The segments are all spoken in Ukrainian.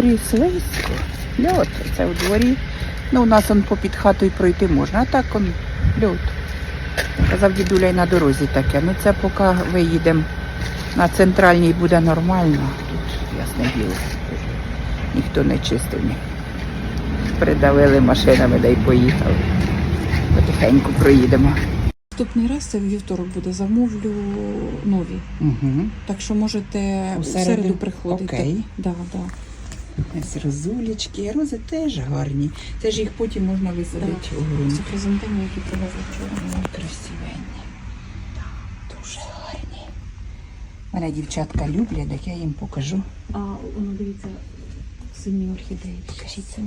дворі слизько. Льот, це у дворі. Ну, у нас он попід хатою пройти можна, а так он льот. Казав дідуля й на дорозі таке. Ну це поки виїдемо на центральній буде нормально. Тут ясне діло. Ніхто не чистив. Ні. Придавили машинами, да й поїхали. Потихеньку проїдемо. Наступний раз це в вівторок буде замовлю нові. Угу. Так що можете У у середу? середу, приходити. Окей. Да, да. Ось розулечки, рози теж гарні. Це ж їх потім можна висадити у ґрунт. Це хризантеми, які привезли вчора. Красивенні. Дуже гарні. Мене дівчатка люблять, так я їм покажу. А воно дивіться, сині орхідеї. Покажіться.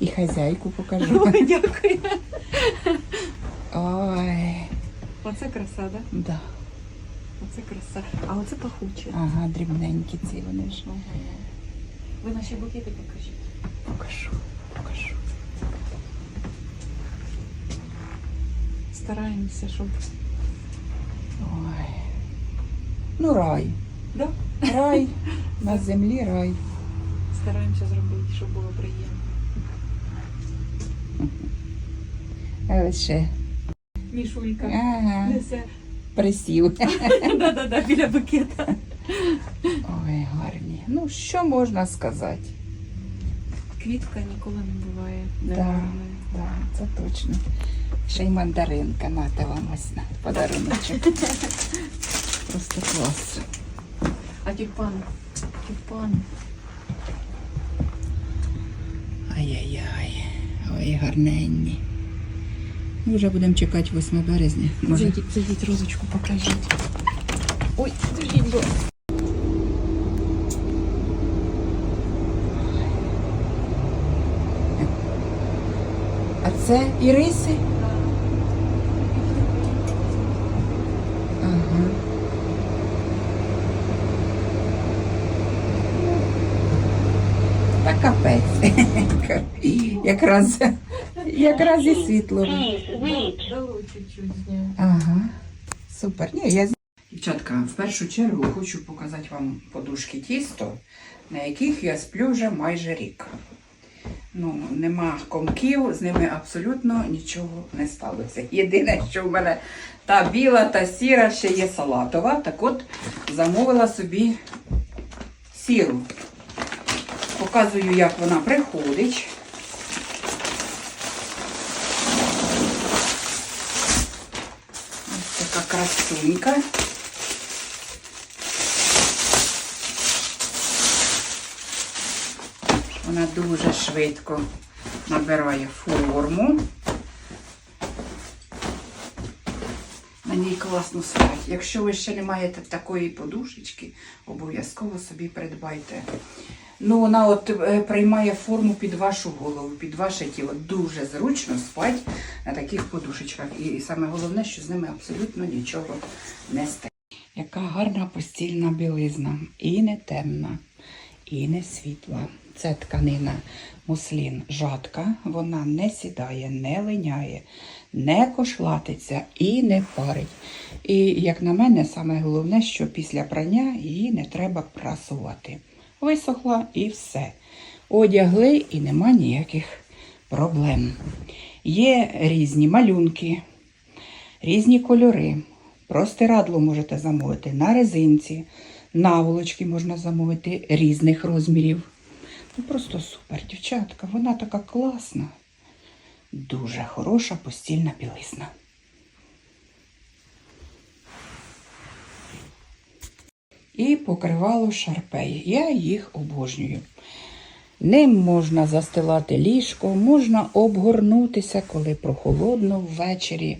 І хазяйку покажу. Ой, дякую. Ой, Оце краса, да? да. Оце краса. А оце пахуче. Ага, дрібненькі ці вони ж. Ага. Ви наші букети покажіть. Покажу, покажу. Стараємося, щоб. Ой. Ну, рай. Да? Рай. На землі рай. Стараємося зробити, щоб було приємно. Лише. Мішулька Ага, несе. присів. Да-да-да, біля букета. Ой, гарні. Ну, що можна сказати? Квітка ніколи не буває Да. Да, це точно. Ще й мандаринка нате вам ось на подаруночок. Просто клас. А тюльпан? Тюльпан. Ай-яй-яй. Ой, гарненні. Ми вже будемо чекати 8 березня. Може. Зайдіть, зайдіть, розочку покажіть. Ой, зайдіть, бо. А це іриси? Ага. Та капець. якраз, якраз і світло. Ага, супер. Ні, я... Дівчатка, в першу чергу хочу показати вам подушки тісто, на яких я сплю вже майже рік. Ну, нема комків, з ними абсолютно нічого не сталося. Єдине, що в мене та біла, та сіра ще є салатова. Так от замовила собі сіру. Показую, як вона приходить. Ось така красунька. Вона дуже швидко набирає форму. На ній класно спать. Якщо ви ще не маєте такої подушечки, обов'язково собі придбайте. Ну, вона от е, приймає форму під вашу голову, під ваше тіло. Дуже зручно спати на таких подушечках. І саме головне, що з ними абсолютно нічого не стає. Яка гарна постільна білизна. І не темна, і не світла. Це тканина муслін жадка, вона не сідає, не линяє, не кошлатиться і не парить. І, як на мене, саме головне, що після прання її не треба прасувати. Висохла і все. Одягли і нема ніяких проблем. Є різні малюнки, різні кольори. Простирадло можете замовити на резинці, наволочки можна замовити різних розмірів. Ну просто супер, дівчатка, вона така класна. Дуже хороша постільна білизна. І покривало шарпей. Я їх обожнюю. Ним можна застилати ліжко, можна обгорнутися, коли прохолодно ввечері,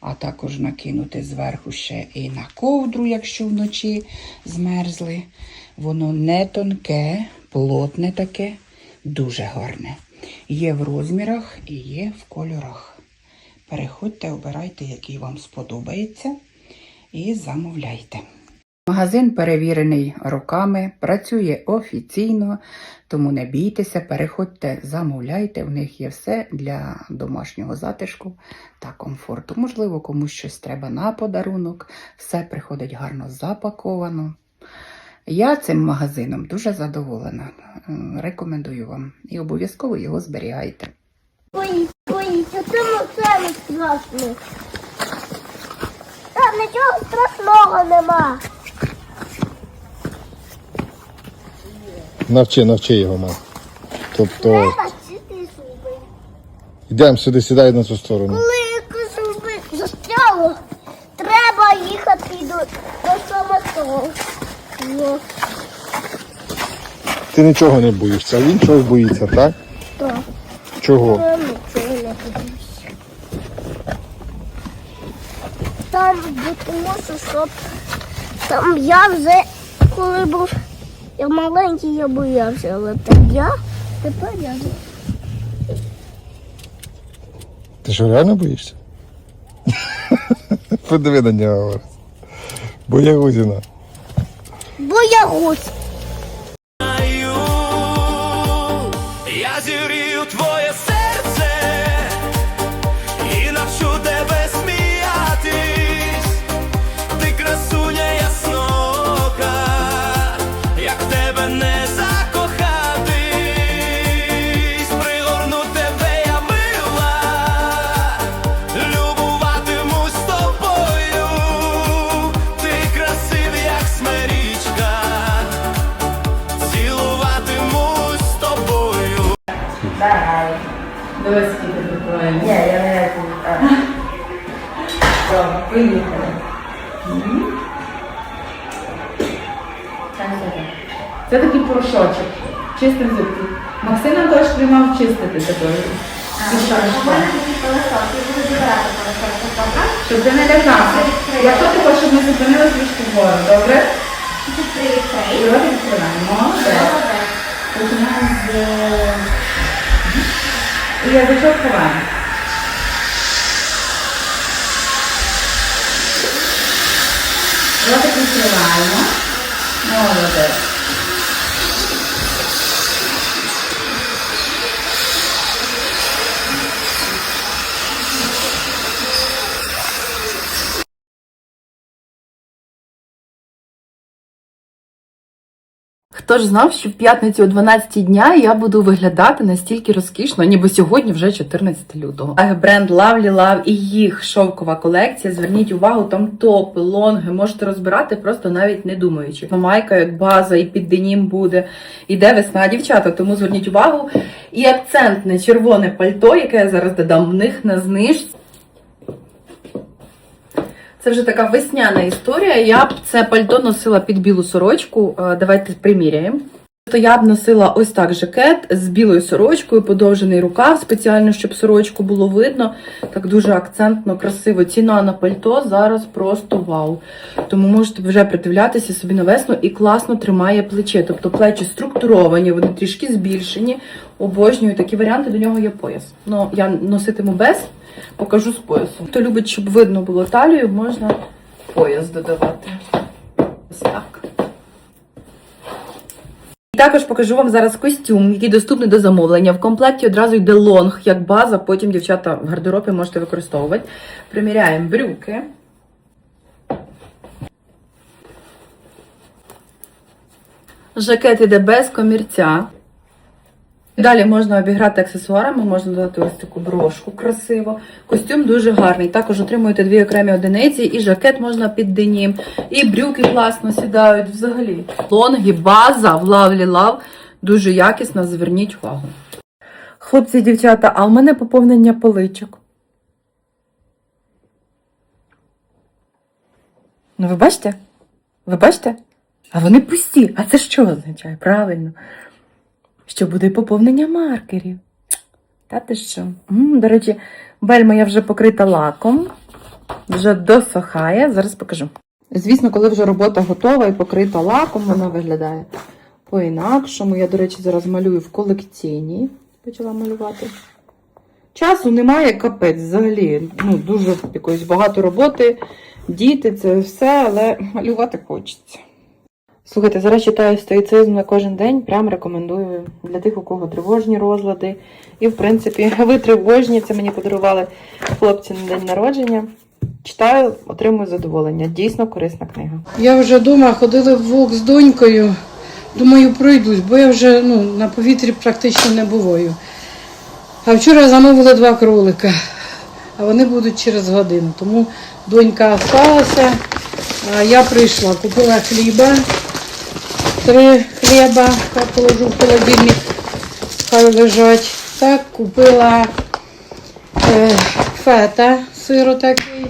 а також накинути зверху ще і на ковдру, якщо вночі змерзли. Воно не тонке, плотне таке, дуже гарне. Є в розмірах і є в кольорах. Переходьте, обирайте, який вам сподобається, і замовляйте. Магазин перевірений роками, працює офіційно, тому не бійтеся, переходьте, замовляйте. В них є все для домашнього затишку та комфорту. Можливо, комусь щось треба на подарунок. Все приходить гарно запаковано. Я цим магазином дуже задоволена. Рекомендую вам. І обов'язково його зберігайте. Боїться, боїться, це саме страшно. Там нічого страшного нема. Навчи, навчи його, мам. Тобто, Треба чити зуби. йдемо сюди, сідай на цю сторону. Коли зуби застряло, треба їхати до, до самого. Ну, Ти нічого не боїшся, а він чогось боїться, так? так. Чого? Я нічого не боюся. Там, тому що щоб там я вже, коли був я маленький, я боявся, але так я тепер я. Ти що, реально боїшся? Подиви на нього. Боягузіна. Бо Це такий порошочок. Чистий зубки. Максим теж приймав чистити такою. Щоб ти не лякався. Якщо ти хочеш, щоб ми зупинилися трішки вгору, добре? І ротик відкриваємо. Починаємо з... І язичок ховаємо. Ротик відкриваємо. Молодець. Хто ж знав, що в п'ятницю о 12 дня я буду виглядати настільки розкішно, ніби сьогодні вже 14 лютого. Бренд Lovely Love і їх шовкова колекція. Зверніть увагу, там топи, лонги, можете розбирати, просто навіть не думаючи. Майка як база, і під денім буде. Іде весна, дівчата, тому зверніть увагу. І акцентне червоне пальто, яке я зараз додам в них на знижці. Це вже така весняна історія. Я б це пальто носила під білу сорочку. Е, Давайте приміряємо. То я б носила ось так жакет з білою сорочкою, подовжений рукав спеціально, щоб сорочку було видно. Так дуже акцентно, красиво. Ціна на пальто зараз просто вау. Тому можете вже придивлятися собі на весну і класно тримає плече. Тобто плечі структуровані, вони трішки збільшені. Обожнюю такі варіанти, до нього є пояс. Ну, я носитиму без, покажу з поясом. Хто любить, щоб видно було талію, можна пояс додавати. Ось так. Також покажу вам зараз костюм, який доступний до замовлення. В комплекті одразу йде лонг як база, потім дівчата в гардеробі можете використовувати. Приміряємо брюки. Жакет іде без комірця. Далі можна обіграти аксесуарами, можна додати ось таку брошку красиво. Костюм дуже гарний. Також отримуєте дві окремі одиниці, і жакет можна під денім, і брюки класно сідають взагалі. Лонги, база в Lovely Love. Дуже якісна, зверніть увагу. Хлопці дівчата, а у мене поповнення поличок. Ну, ви бачите? Ви бачите? А вони пусті. А це що означає? Правильно що буде поповнення маркерів. Та ти що? До речі, бель моя вже покрита лаком, вже досохає. Зараз покажу. Звісно, коли вже робота готова і покрита лаком, вона виглядає по-інакшому. Я, до речі, зараз малюю в колекційній. Почала малювати. Часу немає капець взагалі. Ну, дуже якоїсь багато роботи, діти, це все, але малювати хочеться. Слухайте, зараз читаю стоїцизм на кожен день. Прям рекомендую для тих, у кого тривожні розлади. І, в принципі, ви тривожні, це мені подарували хлопці на день народження. Читаю, отримую задоволення. Дійсно корисна книга. Я вже вдома ходила в вок з донькою. Думаю, пройдусь, бо я вже ну, на повітрі практично не буваю. А вчора замовили два кролика, а вони будуть через годину. Тому донька осталася, а я прийшла, купила хліба, три хліба, хай положу в холодильник, хай лежать. Так, купила е, фета, сиро такий.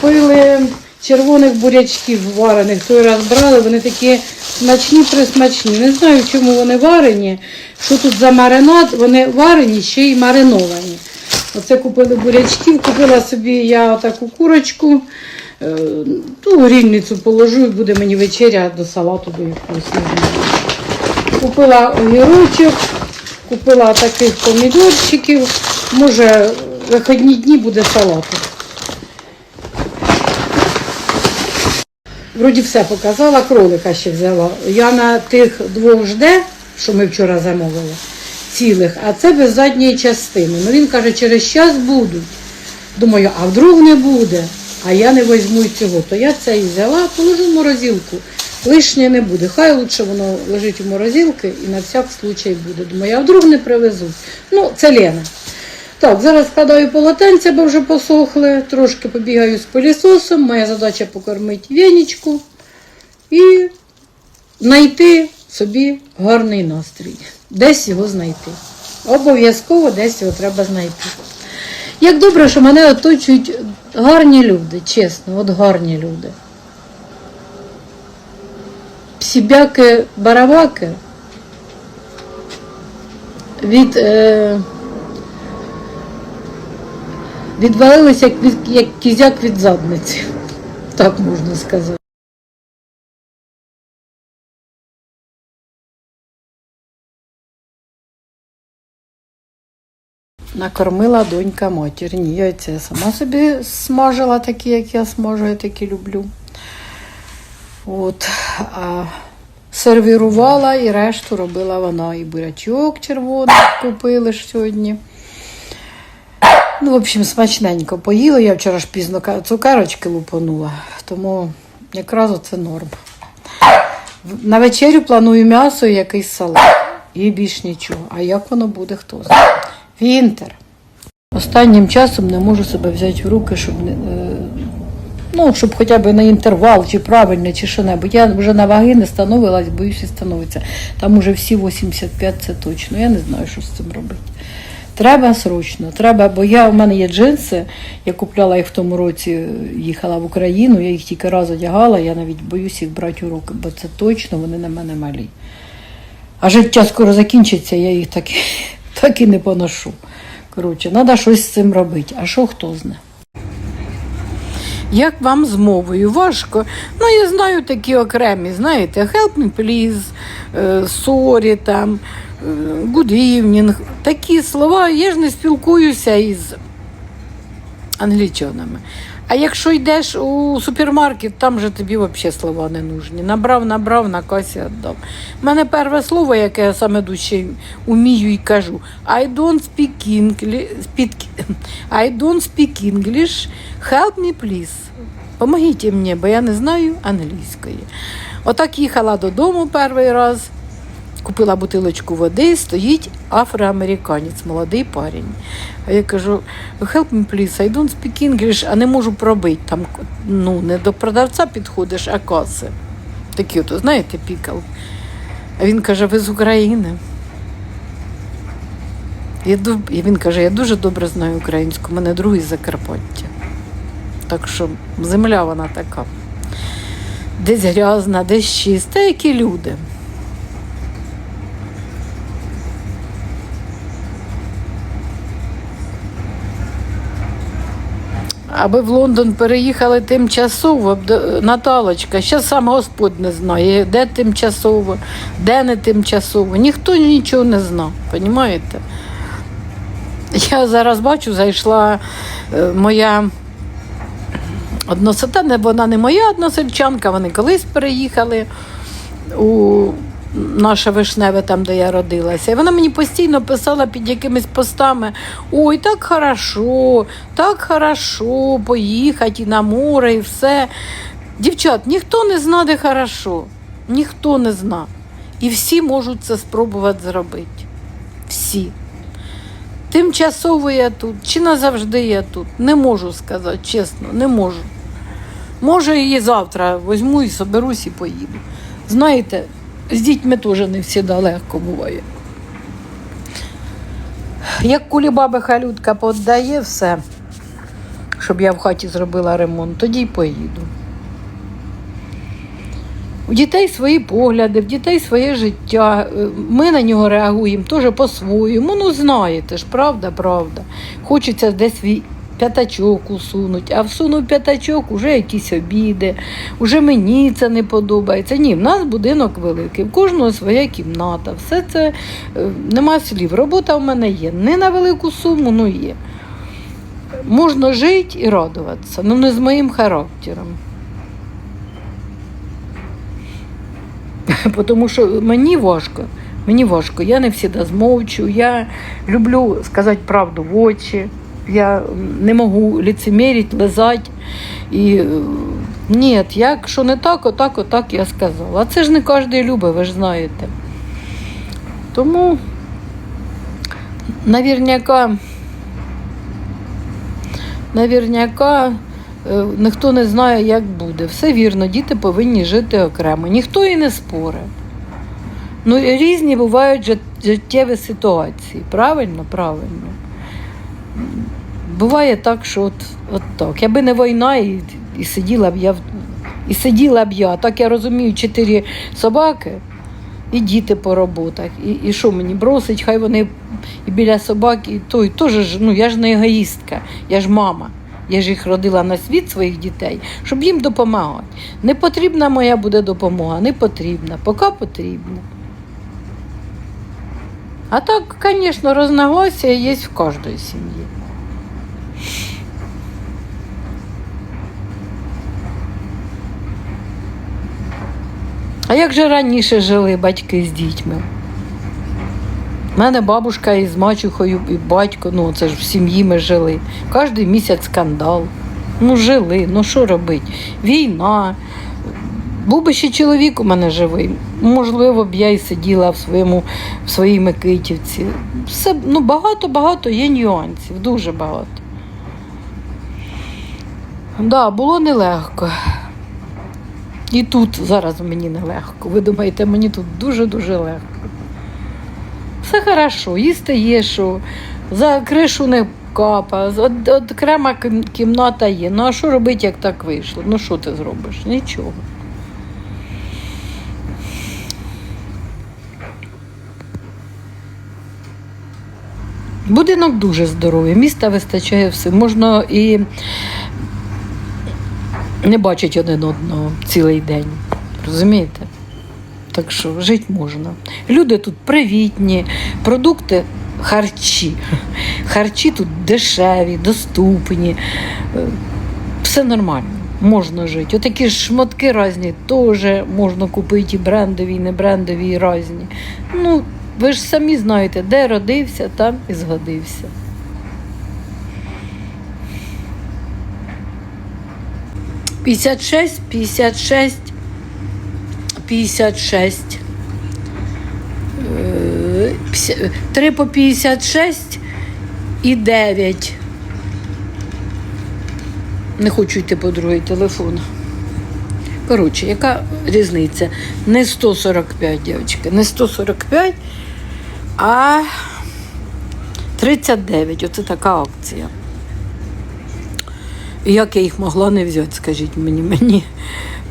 Купили червоних бурячків варених. Той раз брали, вони такі смачні присмачні. Не знаю, чому вони варені. Що тут за маринад? Вони варені, ще й мариновані. Оце купили бурячків, купила собі я таку курочку, ту грільницю положу і буде мені вечеря до салату до якогось. Купила огірочок, купила таких помідорчиків. Може, вихідні дні буде салату. Вроді все показала, кролика ще взяла. Я на тих двох жде, що ми вчора замовили, цілих, а це без задньої частини. Ну він каже, через час будуть. Думаю, а вдруг не буде, а я не візьму цього. То я це і взяла, положу в морозилку. Лишнє не буде. Хай лучше воно лежить у морозилки і на всяк случай буде. Думаю, а вдруг не привезуть. Ну, це Лена. Так, зараз складаю полотенця, бо вже посохли. Трошки побігаю з пилісосом. Моя задача покормити венічку і знайти собі гарний настрій. Десь його знайти. Обов'язково десь його треба знайти. Як добре, що мене оточують гарні люди, чесно, от гарні люди. Псібяки бараваки від. Е, відвалилися як, як кізяк від задниці. Так можна сказати. Накормила донька матір. Ні, яйця я сама собі смажила такі, як я смажу, я такі люблю. От, а сервірувала і решту робила вона. І бурячок червоний купили ж сьогодні. Ну, в общем, смачненько поїла. Я вчора ж пізно цукерочки лупанула, тому якраз оце норм. На вечерю планую м'ясо і якийсь салат. І більш нічого. А як воно буде, хто знає. Вінтер. Останнім часом не можу себе взяти в руки, щоб е, Ну, щоб хоча б на інтервал, чи правильно, чи що небудь. Я вже на ваги не становилась, боюся становиться. Там уже всі 85 це точно. Я не знаю, що з цим робити. Треба срочно, треба, бо я, у мене є джинси, я купляла їх в тому році, їхала в Україну, я їх тільки раз одягала, я навіть боюсь їх брати у руки, бо це точно вони на мене малі. А життя скоро закінчиться, я їх так, і- так і не поношу. Коротше, треба щось з цим робити. А що хто знає? Як вам з мовою? Важко. Ну, я знаю такі окремі, знаєте, help me please, е, sorry, там, е, good evening. Такі слова. Я ж не спілкуюся із англічанами. А якщо йдеш у супермаркет, там же тобі взагалі слова не нужні. Набрав, набрав, на касі віддав. У мене перше слово, яке я саме дужче вмію і кажу, I don't speak English, speak, I don't speak English, help me please. Помогіть мені, бо я не знаю англійської. Отак їхала додому перший раз, купила бутилочку води, стоїть афроамериканець, молодий парень. А я кажу, help me please, I don't speak English, а не можу пробити. Там, ну, не до продавця підходиш, а каси. Такі от, знаєте, пікал. А він каже, ви з України. Я, і він каже, я дуже добре знаю українську, мене другий Закарпаття. Так що земля вона така. Десь грязна, десь чиста, які люди. Аби в Лондон переїхали тимчасово, Наталочка, ще сам Господь не знає, де тимчасово, де не тимчасово. Ніхто нічого не знав, розумієте? Я зараз бачу, зайшла е, моя односельчанка, вона не моя односельчанка, вони колись переїхали у наше вишневе, там, де я родилася. І вона мені постійно писала під якимись постами: ой, так хорошо, так хорошо, поїхати і на море, і все. Дівчат, ніхто не зна, де хорошо. Ніхто не зна. І всі можуть це спробувати зробити. Всі. Тимчасово я тут, чи назавжди я тут. Не можу сказати, чесно, не можу. Може, і завтра візьму і соберусь і поїду. Знаєте, з дітьми теж не завжди легко буває. Як кулібаби халютка поддає все, щоб я в хаті зробила ремонт, тоді й поїду. У дітей свої погляди, в дітей своє життя. Ми на нього реагуємо теж по-своєму. Ну, знаєте ж, правда, правда. Хочеться десь п'ятачок усунуть, а всунув п'ятачок, уже якісь обіди, уже мені це не подобається. Ні, в нас будинок великий, в кожного своя кімната. Все це е, нема слів. Робота в мене є. Не на велику суму, ну є. Можна жити і радуватися, ну не з моїм характером. Тому що мені важко. Мені важко. Я не завжди змовчу. Я люблю сказати правду в очі. Я не можу ліцемірити, лизати. І ні, якщо не так, отак, отак я сказала. А це ж не кожен любить, ви ж знаєте. Тому, навірняка, навірняка, е, ніхто не знає, як буде. Все вірно, діти повинні жити окремо. Ніхто і не спорить. Ну, різні бувають життєві ситуації. Правильно, правильно. Буває так, що от, от так. Якби не війна, і, і сиділа б я і сиділа б я. Так я розумію, чотири собаки і діти по роботах. І, і що мені бросить, хай вони і біля собак, і той теж ну я ж не егоїстка, я ж мама. Я ж їх родила на світ своїх дітей, щоб їм допомагати. Не потрібна моя буде допомога, не потрібна, поки потрібна. А так, звісно, разногласия є в кожній сім'ї. А як же раніше жили батьки з дітьми? У мене бабушка із мачухою і батько, ну це ж в сім'ї ми жили. Кожен місяць скандал. Ну, жили, ну що робити? Війна. Був би ще чоловік у мене живий. Можливо, б я і сиділа в своєму в своїй Микитівці. Все ну багато-багато є нюансів, дуже багато. Да, було нелегко. І тут зараз мені нелегко. Ви думаєте, мені тут дуже-дуже легко. Все хорошо, їсти є що, за кришу не капа, от, от окрема кімната є. Ну а що робити, як так вийшло? Ну що ти зробиш? Нічого. Будинок дуже здоровий, міста вистачає все. Можна і не бачить один одного цілий день. Розумієте? Так що жити можна. Люди тут привітні, продукти харчі. Харчі тут дешеві, доступні. Е, Все нормально, можна жити. Отакі ж шмотки різні теж можна купити і брендові, і не брендові, і різні. Ну, ви ж самі знаєте, де родився, там і згодився. П'ятдесят шесть, п'ятдесят шесть, п'ятдесят шесть. Е, п'ятдесят- Три по 56 і 9. Не хочу йти по другий телефон. Коротше, яка різниця? Не 145, дівчатки, не 145, а 39. Оце така акція. Як я їх могла не взяти, скажіть мені. мені.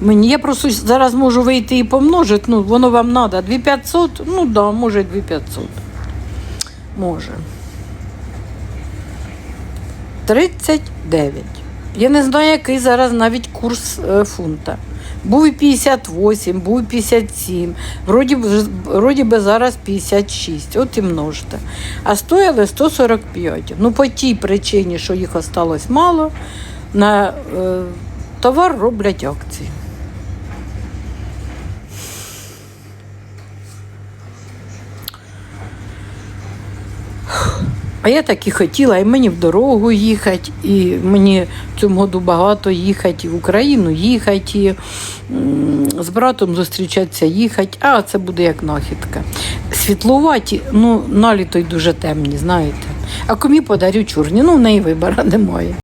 Мені я просто зараз можу вийти і помножити. Ну, воно вам треба 2500, ну да, може 2500. Може. 39. Я не знаю, який зараз навіть курс е, фунта. Був 58, був 57, Вроді, вроді би зараз 56. От і множте. А стояли 145. Ну, по тій причині, що їх осталось мало, на е, товар роблять акції. А я так і хотіла, і мені в дорогу їхати, і мені в цьому году багато їхати, і в Україну їхати, і з братом зустрічатися, їхати, а це буде як нахідка. Світловаті, ну, наліто й дуже темні, знаєте. А комі подарю чорні, ну в неї вибора немає.